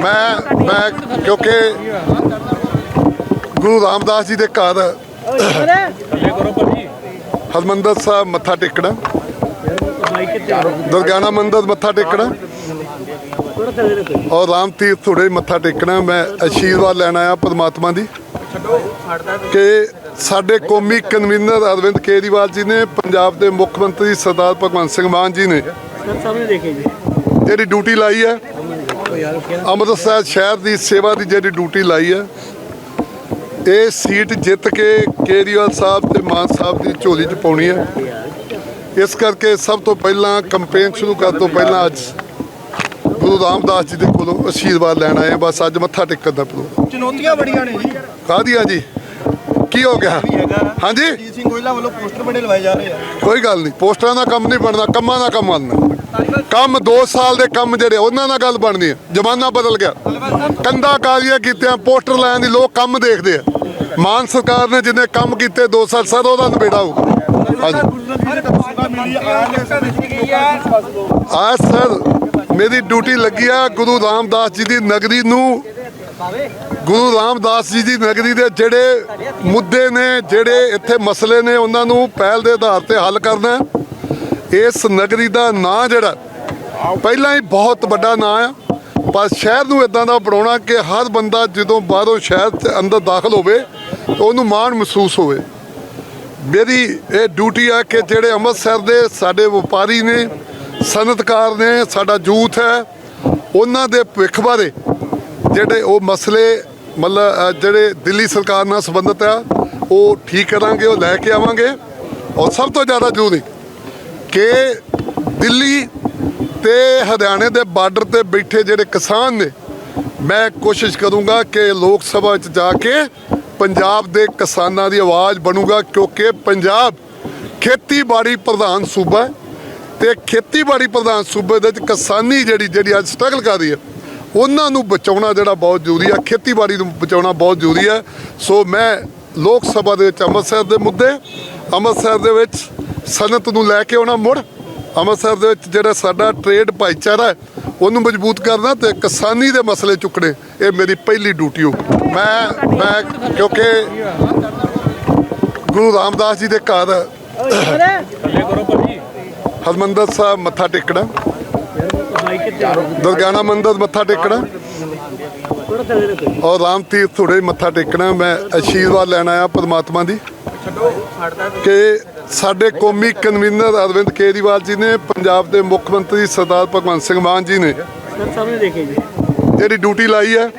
ਮੈਂ ਮੈਂ ਕਿਉਂਕਿ ਗੁਰੂ ਰਾਮਦਾਸ ਜੀ ਦੇ ਘਰ ਹਰਮੰਦਰ ਸਾਹਿਬ ਮੱਥਾ ਟੇਕਣਾ। ਦੁਰਗਿਆਨਾ ਮੰਦਿਰ ਮੱਥਾ ਟੇਕਣਾ। ਔਰ ਰਾਮ ਤੀਰਥ ਥੋੜੇ ਮੱਥਾ ਟੇਕਣਾ। ਮੈਂ ਆਸ਼ੀਰਵਾਦ ਲੈਣ ਆਇਆ ਪਰਮਾਤਮਾ ਦੀ ਕਿ ਸਾਡੇ ਕੌਮੀ ਕਨਵੀਨਰ ਅਰਵਿੰਦ ਕੇਜਰੀਵਾਲ ਜੀ ਨੇ ਪੰਜਾਬ ਦੇ ਮੁੱਖ ਮੰਤਰੀ ਸਰਦਾਰ ਭਗਵੰਤ ਸਿੰਘ ਮਾਨ ਜੀ ਨੇ ਜਿਹੜੀ ਡਿਊਟੀ ਲਾਈ ਹੈ। ਅੰਮ੍ਰਿਤਸਰ ਸ਼ਹਿਰ ਦੀ ਸੇਵਾ ਦੀ ਜਿਹੜੀ ਡਿਊਟੀ ਲਾਈ ਹੈ ਇਹ ਸੀਟ ਜਿੱਤ ਕੇ ਕੇਜਰੀਵਾਲ ਸਾਹਿਬ ਤੇ ਮਾਨ ਸਾਹਿਬ ਦੀ ਝੋਲੀ 'ਚ ਪਾਉਣੀ ਹੈ। ਇਸ ਕਰਕੇ ਸਭ ਤੋਂ ਪਹਿਲਾਂ ਕੰਪੇਨ ਸ਼ੁਰੂ ਕਰਨ ਤੋਂ ਪਹਿਲਾਂ ਅੱਜ ਗੁਰੂ ਰਾਮਦਾਸ ਜੀ ਦੇ ਕੋਲੋਂ ਆਸ਼ੀਰਵਾਦ ਲੈਣ ਆਏ ਬਸ ਅੱਜ ਮੱਥਾ ਟੇਕਣ ਦਾ ਪ੍ਰੋਗਰਾਮ। ਚੁਣੌਤੀਆਂ ਬੜੀਆਂ ਨੇ ਜੀ। ਕਾਹਦੀਆਂ ਜੀ? ਕੀ ਹੋ ਗਿਆ? ਹਾਂਜੀ? ਜੀਤ ਸਿੰਘ ਗੋਇਲਾ ਵੱਲੋਂ ਪੋਸਟਰ ਬੜੇ ਲਵਾਏ ਜਾ ਰਹੇ ਆ। ਕੋਈ ਗੱਲ ਨਹੀਂ ਪੋਸਟਰਾਂ ਦਾ ਕੰਮ ਨਹੀਂ ਬਣਦਾ ਕੰਮਾਂ ਦਾ ਕੰਮ ਬਣਦਾ ਕੰਮ 2 ਸਾਲ ਦੇ ਕੰਮ ਜਿਹੜੇ ਉਹਨਾਂ ਨਾਲ ਗੱਲ ਬਣਦੀ ਹੈ ਜ਼ਮਾਨਾ ਬਦਲ ਗਿਆ। ਕੰਦਾ ਕਾਲੀਆਂ ਕੀਤਿਆਂ ਪੋਸਟਰ ਲੈਣ ਦੀ ਲੋਕ ਕੰਮ ਦੇਖਦੇ ਆ। ਮਾਨ ਸਰਕਾਰ ਨੇ ਜਿੰਨੇ ਕੰਮ ਕੀਤੇ 2 ਸਾਲ ਸਰ ਉਹਦਾ ਨਿਬੇੜਾ ਹੋਊਗਾ। ਹਾਂਜੀ। ਆ ਸਰ ਮੇਰੀ ਡਿਊਟੀ ਲੱਗੀ ਆ ਗੁਰੂ ਰਾਮਦਾਸ ਜੀ ਦੀ ਨਗਰੀ ਨੂੰ ਗੁਰੂ ਰਾਮਦਾਸ ਜੀ ਦੀ ਨਗਰੀ ਦੇ ਜਿਹੜੇ ਮੁੱਦੇ ਨੇ, ਜਿਹੜੇ ਇੱਥੇ ਮਸਲੇ ਨੇ, ਉਹਨਾਂ ਨੂੰ ਪਹਿਲ ਦੇ ਆਧਾਰ ਤੇ ਹੱਲ ਕਰਨਾ ਇਸ ਨਗਰੀ ਦਾ ਨਾਂ ਜਿਹੜਾ, ਪਹਿਲਾਂ ਹੀ ਬਹੁਤ ਵੱਡਾ ਨਾਂ ਆ, ਪਰ ਸ਼ਹਿਰ ਨੂੰ ਇਦਾਂ ਦਾ ਬਣਾਉਣਾ ਕਿ ਹਰ ਬੰਦਾ ਜਦੋਂ ਬਾਹਰੋਂ ਸ਼ਹਿਰ ਦੇ ਅੰਦਰ ਦਾਖਲ ਹੋਵੇ ਤਾਂ ਉਹਨੂੰ ਮਾਣ ਮਹਿਸੂਸ ਹੋਵੇ। ਮੇਰੀ ਇਹ ਡਿਊਟੀ ਆ ਕਿ ਜਿਹੜੇ ਅੰਮ੍ਰਿਤਸਰ ਦੇ ਸਾਡੇ ਵਪਾਰੀ ਨੇ, ਸਨਅਤਕਾਰ ਨੇ, ਸਾਡਾ ਯੂਥ ਹੈ, ਉਹਨਾਂ ਦੇ ਭਵਿੱਖ ਬਾਰੇ ਜਿਹੜੇ ਉਹ ਮਸਲੇ, ਮਤਲਬ ਜਿਹੜੇ ਦਿੱਲੀ ਸਰਕਾਰ ਨਾਲ ਸੰਬੰਧਿਤ ਆ, ਉਹ ਠੀਕ ਕਰਾਂਗੇ, ਉਹ ਲੈ ਕੇ ਆਵਾਂਗੇ। ਔਰ ਸਭ ਤੋਂ ਜ਼ਿਆਦਾ ਜ਼ਰੂਰੀ ਕਿ ਦਿੱਲੀ ਤੇ ਹਰਿਆਣੇ ਦੇ ਬਾਰਡਰ ਤੇ ਬੈਠੇ ਜਿਹੜੇ ਕਿਸਾਨ ਨੇ, ਮੈਂ ਕੋਸ਼ਿਸ਼ ਕਰੂੰਗਾ ਕਿ ਲੋਕ ਸਭਾ 'ਚ ਜਾ ਕੇ ਪੰਜਾਬ ਦੇ ਕਿਸਾਨਾਂ ਦੀ ਆਵਾਜ਼ ਬਣੂਗਾ, ਕਿਉਂਕਿ ਪੰਜਾਬ ਖੇਤੀਬਾੜੀ ਪ੍ਰਧਾਨ ਸੂਬਾ ਹੈ ਤੇ ਖੇਤੀਬਾੜੀ ਪ੍ਰਧਾਨ ਸੂਬੇ ਦੇ ਵਿੱਚ ਕਿਸਾਨੀ ਜਿਹੜੀ ਜਿਹੜੀ ਅੱਜ ਸਟਰਗਲ ਕਰ ਰਹੀ ਹੈ ਉਹਨਾਂ ਨੂੰ ਬਚਾਉਣਾ ਜਿਹੜਾ ਬਹੁਤ ਜ਼ਰੂਰੀ ਹੈ ਖੇਤੀਬਾੜੀ ਨੂੰ ਬਚਾਉਣਾ ਬਹੁਤ ਜ਼ਰੂਰੀ ਹੈ। ਸੋ ਮੈਂ ਲੋਕ ਸਭਾ ਦੇ ਵਿੱਚ ਅੰਮ੍ਰਿਤਸਰ ਦੇ ਮੁੱਦੇ ਅੰਮ੍ਰਿਤਸਰ ਦੇ ਵਿੱਚ ਸਨਅਤ ਨੂੰ ਲੈ ਕੇ ਆਉਣਾ ਮੁੜ ਅੰਮ੍ਰਿਤਸਰ ਦੇ ਵਿੱਚ ਜਿਹੜਾ ਸਾਡਾ ਟ੍ਰੇਡ ਭਾਈਚਾਰਾ ਉਹਨੂੰ ਮਜ਼ਬੂਤ ਕਰਨਾ ਤੇ ਕਿਸਾਨੀ ਦੇ ਮਸਲੇ ਚੁੱਕਣੇ ਇਹ ਮੇਰੀ ਪਹਿਲੀ ਡਿਊਟੀ ਹੋ। ਮੈਂ ਮੈਂ ਕਿਉਂਕਿ ਗੁਰੂ ਰਾਮਦਾਸ ਜੀ ਦੇ ਘਰ ਹਰਮੰਦਰ ਸਾਹਿਬ ਮੱਥਾ ਟੇਕਣਾ। ਦੁਰਗਿਆਨਾ ਮੰਦਿਰ ਮੱਥਾ ਟੇਕਣਾ। ਔਰ ਰਾਮ ਤੀਰਥ ਥੋੜੇ ਮੱਥਾ ਟੇਕਣਾ, ਮੈਂ ਆਸ਼ੀਰਵਾਦ ਲੈਣ ਆਇਆ ਪਰਮਾਤਮਾ ਦੀ। ਕਿ ਸਾਡੇ ਕੌਮੀ ਕਨਵੀਨਰ ਅਰਵਿੰਦ ਕੇਜਰੀਵਾਲ ਜੀ ਨੇ, ਪੰਜਾਬ ਦੇ ਮੁੱਖ ਮੰਤਰੀ ਸਰਦਾਰ ਭਗਵੰਤ ਸਿੰਘ ਮਾਨ ਜੀ ਨੇ ਸਾਹਮਣੇ ਜਿਹੜੀ ਡਿਊਟੀ ਲਾਈ ਹੈ,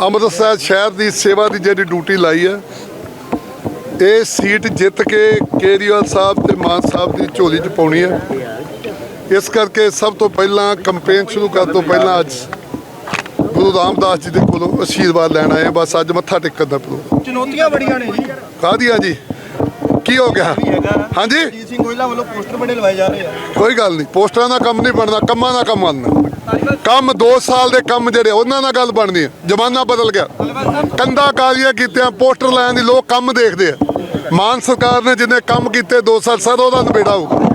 ਅੰਮ੍ਰਿਤਸਰ ਸ਼ਹਿਰ ਦੀ ਸੇਵਾ ਦੀ ਜਿਹੜੀ ਡਿਊਟੀ ਲਾਈ ਹੈ, ਇਹ ਸੀਟ ਜਿੱਤ ਕੇ ਕੇਜਰੀਵਾਲ ਸਾਹਿਬ ਤੇ ਮਾਨ ਸਾਹਿਬ ਦੀ ਝੋਲੀ 'ਚ ਪਾਉਣੀ ਹੈ। ਇਸ ਕਰਕੇ ਸਭ ਤੋਂ ਪਹਿਲਾਂ ਕੰਪੇਨ ਸ਼ੁਰੂ ਕਰਨ ਤੋਂ ਪਹਿਲਾਂ ਅੱਜ ਗੁਰੂ ਰਾਮਦਾਸ ਜੀ ਦੇ ਕੋਲੋਂ ਆਸ਼ੀਰਵਾਦ ਲੈਣ ਆਏ ਬਸ ਅੱਜ ਮੱਥਾ ਟੇਕਣ ਦਾ ਪ੍ਰੋਗਰਾਮ ਚੁਣੌਤੀਆਂ ਬੜੀਆਂ ਨੇ ਜੀ। ਕਾਹਦੀਆਂ ਜੀ? ਕੀ ਹੋ ਗਿਆ? ਹਾਂਜੀ? ਜੀਤ ਸਿੰਘ ਗੋਇਲਾ ਵੱਲੋਂ ਪੋਸਟਰ ਬੜੇ ਲਵਾਏ ਜਾ ਰਹੇ ਆ। ਕੋਈ ਗੱਲ ਨਹੀਂ। ਪੋਸਟਰਾਂ ਦਾ ਕੰਮ ਨਹੀਂ ਬਣਦਾ ਕੰਮਾਂ ਦਾ ਕੰਮ ਬਣਦਾ ਕੰਮ 2 ਸਾਲ ਦੇ ਕੰਮ ਜਿਹੜੇ ਉਹਨਾਂ ਨਾਲ ਗੱਲ ਬਣਦੀ ਹੈ ਜ਼ਮਾਨਾ ਬਦਲ ਗਿਆ। ਕੰਦਾ ਕਾਲੀਆਂ ਕੀਤਿਆਂ ਪੋਸਟਰ ਲੈਣ ਦੀ ਲੋਕ ਕੰਮ ਦੇਖਦੇ ਆ। ਮਾਨ ਸਰਕਾਰ ਨੇ ਜਿੰਨੇ ਕੰਮ ਕੀਤੇ 2 ਸਾਲ ਸਰ ਉਹਦਾ ਨਿਬੇੜਾ ਹੋਊਗਾ।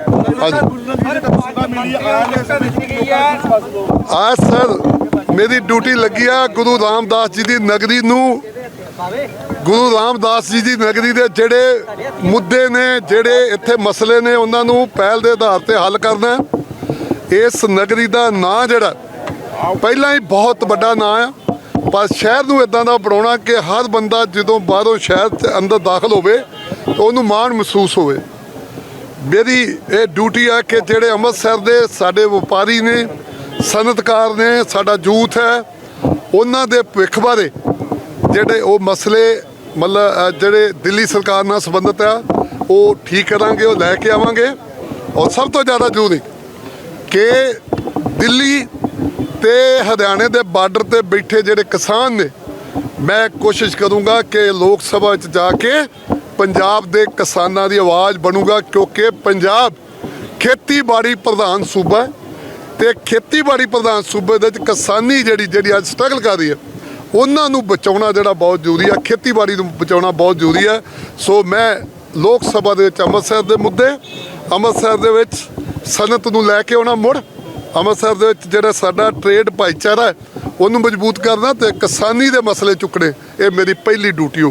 ਆ ਸਰ, ਮੇਰੀ ਡਿਊਟੀ ਲੱਗੀ ਆ ਗੁਰੂ ਰਾਮਦਾਸ ਜੀ ਦੀ ਨਗਰੀ ਨੂੰ। ਗੁਰੂ ਰਾਮਦਾਸ ਜੀ ਦੀ ਨਗਰੀ ਦੇ ਜਿਹੜੇ ਮੁੱਦੇ ਨੇ, ਜਿਹੜੇ ਇੱਥੇ ਮਸਲੇ ਨੇ, ਉਹਨਾਂ ਨੂੰ ਪਹਿਲ ਦੇ ਆਧਾਰ ਤੇ ਹੱਲ ਕਰਨਾ ਇਸ ਨਗਰੀ ਦਾ ਨਾਂ ਜਿਹੜਾ, ਪਹਿਲਾਂ ਹੀ ਬਹੁਤ ਵੱਡਾ ਨਾਂ ਆ। ਪਰ ਸ਼ਹਿਰ ਨੂੰ ਇਦਾਂ ਦਾ ਬਣਾਉਣਾ ਕਿ ਹਰ ਬੰਦਾ ਜਦੋਂ ਬਾਹਰੋਂ ਸ਼ਹਿਰ ਦੇ ਅੰਦਰ ਦਾਖਲ ਹੋਵੇ, ਉਹਨੂੰ ਮਾਣ ਮਹਿਸੂਸ ਹੋਵੇ। ਮੇਰੀ ਇਹ ਡਿਊਟੀ ਆ ਕਿ ਜਿਹੜੇ ਅੰਮ੍ਰਿਤਸਰ ਦੇ ਸਾਡੇ ਵਪਾਰੀ ਨੇ ਸਨਅਤਕਾਰ ਨੇ, ਸਾਡਾ ਯੂਥ ਹੈ, ਉਹਨਾਂ ਦੇ ਭਵਿੱਖ ਬਾਰੇ ਜਿਹੜੇ ਉਹ ਮਸਲੇ, ਮਤਲਬ ਜਿਹੜੇ ਦਿੱਲੀ ਸਰਕਾਰ ਨਾਲ ਸੰਬੰਧਿਤ ਆ, ਉਹ ਠੀਕ ਕਰਾਂਗੇ, ਉਹ ਲੈ ਕੇ ਆਵਾਂਗੇ। ਔਰ ਸਭ ਤੋਂ ਜ਼ਿਆਦਾ ਜ਼ਰੂਰੀ ਕਿ ਦਿੱਲੀ ਤੇ ਹਰਿਆਣੇ ਦੇ ਬਾਰਡਰ ਤੇ ਬੈਠੇ ਜਿਹੜੇ ਕਿਸਾਨ ਨੇ, ਮੈਂ ਕੋਸ਼ਿਸ਼ ਕਰੂੰਗਾ ਕਿ ਲੋਕ ਸਭਾ 'ਚ ਜਾ ਕੇ ਪੰਜਾਬ ਦੇ ਕਿਸਾਨਾਂ ਦੀ ਆਵਾਜ਼ ਬਣੂਗਾ ਕਿਉਂਕਿ ਪੰਜਾਬ ਖੇਤੀਬਾੜੀ ਪ੍ਰਧਾਨ ਸੂਬਾ ਹੈ ਤੇ ਖੇਤੀਬਾੜੀ ਪ੍ਰਧਾਨ ਸੂਬੇ ਦੇ ਵਿੱਚ ਕਿਸਾਨੀ ਜਿਹੜੀ ਜਿਹੜੀ ਅੱਜ ਸਟਰਗਲ ਕਰ ਰਹੀ ਹੈ, ਉਹਨਾਂ ਨੂੰ ਬਚਾਉਣਾ ਜਿਹੜਾ ਬਹੁਤ ਜ਼ਰੂਰੀ ਹੈ, ਖੇਤੀਬਾੜੀ ਨੂੰ ਬਚਾਉਣਾ ਬਹੁਤ ਜ਼ਰੂਰੀ ਹੈ। ਸੋ ਮੈਂ ਲੋਕ ਸਭਾ ਦੇ ਵਿੱਚ ਅੰਮ੍ਰਿਤਸਰ ਦੇ ਮੁੱਦੇ, ਅੰਮ੍ਰਿਤਸਰ ਦੇ ਵਿੱਚ ਸਨਅਤ ਨੂੰ ਲੈ ਕੇ ਆਉਣਾ ਮੁੜ, ਅੰਮ੍ਰਿਤਸਰ ਦੇ ਵਿੱਚ ਜਿਹੜਾ ਸਾਡਾ ਟ੍ਰੇਡ ਭਾਈਚਾਰਾ ਉਹਨੂੰ ਮਜ਼ਬੂਤ ਕਰਨਾ ਤੇ ਕਿਸਾਨੀ ਦੇ ਮਸਲੇ ਚੁੱਕਣੇ, ਇਹ ਮੇਰੀ ਪਹਿਲੀ ਡਿਊਟੀ